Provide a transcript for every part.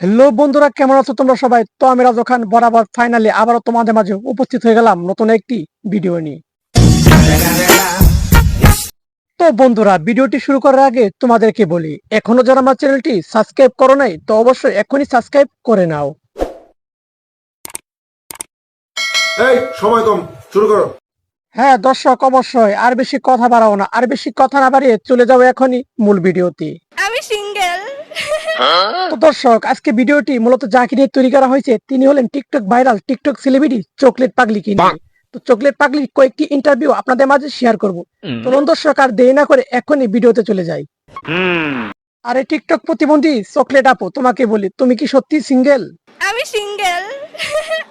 Hello বন্ধুরা কেমন আছো তোমরা সবাই? তো আমি রাজু খান বরাবর ফাইনালি আবারও তোমাদের মাঝে উপস্থিত হয়ে গেলাম নতুন একটি ভিডিও নিয়ে। তো বন্ধুরা ভিডিওটি শুরু করার আগে তোমাদেরকে বলি এখনও যারা আমার চ্যানেলটি সাবস্ক্রাইব করো নাই তো অবশ্যই এখনই সাবস্ক্রাইব করে নাও। এই সময় কম শুরু করো। হ্যাঁ দর্শক অবশ্যই আর বেশি কথা বাড়াও না আর বেশি কথা না বাড়িয়ে চলে যাও এখনই মূল ভিডিওতে সিঙ্গেল। তো দর্শক আজকে ভিডিওটি মূলত যাকে নিয়ে তৈরি করা হয়েছে। তিনি হলেন TikTok viral TikTok celebrity chocolate পাগলি কি তো চকলেট পাগলি কয়েকটি ইন্টারভিউ আপনাদের মাঝে শেয়ার করব। দর্শক আর দেরি না করে এখনই ভিডিওতে চলে যাই। আরে টিকটক প্রতিবন্ধী চকলেট আপু তোমাকে বলি তুমি কি সত্যি সিঙ্গেল? আমি সিঙ্গেল।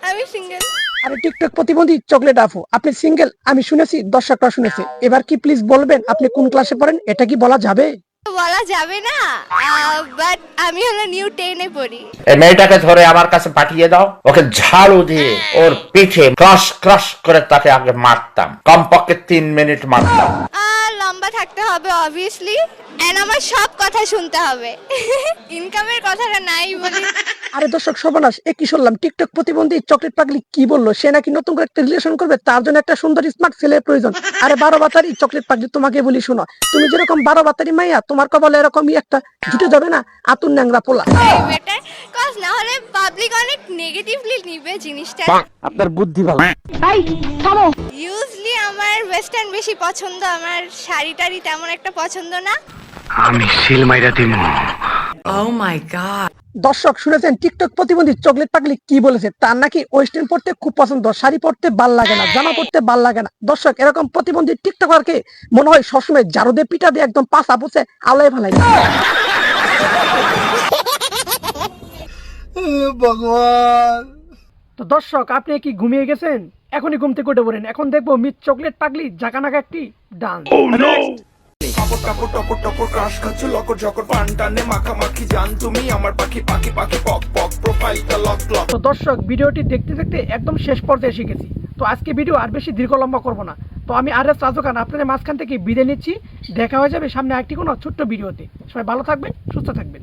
আমি সিঙ্গেল। আরে টিকটক প্রতিবন্ধী চকলেট আপু আপনি সিঙ্গেল আমি শুনেছি দর্শকরা শুনেছে। এবার কি প্লিজ বলবেন আপনি কোন ক্লাসে পড়েন এটা কি বলা যাবে? বলা যাবে না বাট আমি হলো নিউ টেনে পড়ি। এই মেয়েটাকে ধরে আমার কাছে পাঠিয়ে দাও ওকে ঝাড়ু দিয়ে ওর পিঠে ক্রাশ ক্রাশ করে তাকে আগে মারতাম কমপক্ষে তিন মিনিট মারতাম। লম্বা থাকতে হবে অবভিয়াসলি এন্ড আমার সব কথা শুনতে হবে। ইনকামের কথাটা নাই বলি। আরে দর্শক সর্বনাশ এ কি শুনলাম টিকটক প্রতিবন্ধী চকলেট পাগলি কি বলল? সে নাকি নতুন করে একটা রিলেশন করবে তার জন্য একটা সুন্দর স্মার্ট ছেলের প্রয়োজন। আরে বারো বাতারি চকলেট পাগলি তোমাকে বলি শোনো তুমি যেরকম বারো বাতারি মাইয়া তোমার কপালে এরকমই একটা জুটে যাবে না? আতুর ন্যাংরা পোলা। বেটার কজ না হলে পাবলিক অনেক নেগেটিভলি নিবে জিনিসটা। আপনার বুদ্ধি ভালো। ইউজলি আমার ওয়েস্টার্ন বেশি পছন্দ আমার শাড়ি টাড়ি তেমন একটা পছন্দ না। আমি সিল মাইরা দিমু। Oh my god. দর্শক শুনেছেন টিকটক প্রতিবন্ধী চকলেট পাগলি কি বলেছে? তার নাকি ওয়েস্টার্ন পড়তে খুব পছন্দ শাড়ি পরতে ভালো লাগে না জামা পরতে ভালো লাগে না। দর্শক এরকম প্রতিবন্ধী টিকটকারকে মনে হয় সবসময় জারু দিয়ে পিঠা দিয়ে একদম পাশা বসে আলাই ভালাই তো দর্শক আপনি কি ঘুমিয়ে গেছেন? এখনই ঘুম থেকে উঠে পড়েন। এখন দেখব মিস চকলেট পাগলি জাকানাকা একটি ডান্স কাপড় টপর ক্রাশ খাচ্ছ, লকর ঝকর মাখামাখি জান তুমি, আমার পাখি পাখি পাখি, পক পক প্রোফাইলটা লক লক তো দর্শক, ভিডিওটি দেখতে দেখতে একদম শেষ পর্যায়ে এসে গেছি। তো আজকে ভিডিও আর বেশি দীর্ঘ লম্বা করব না। তো আমি আর এস রাজু খান আপনাদের মাঝখান থেকে বিদায় নিচ্ছি। দেখা হয়ে যাবে সামনে একটি কোনো ছোট্ট ভিডিওতে। সবাই ভালো থাকবেন, সুস্থ থাকবেন।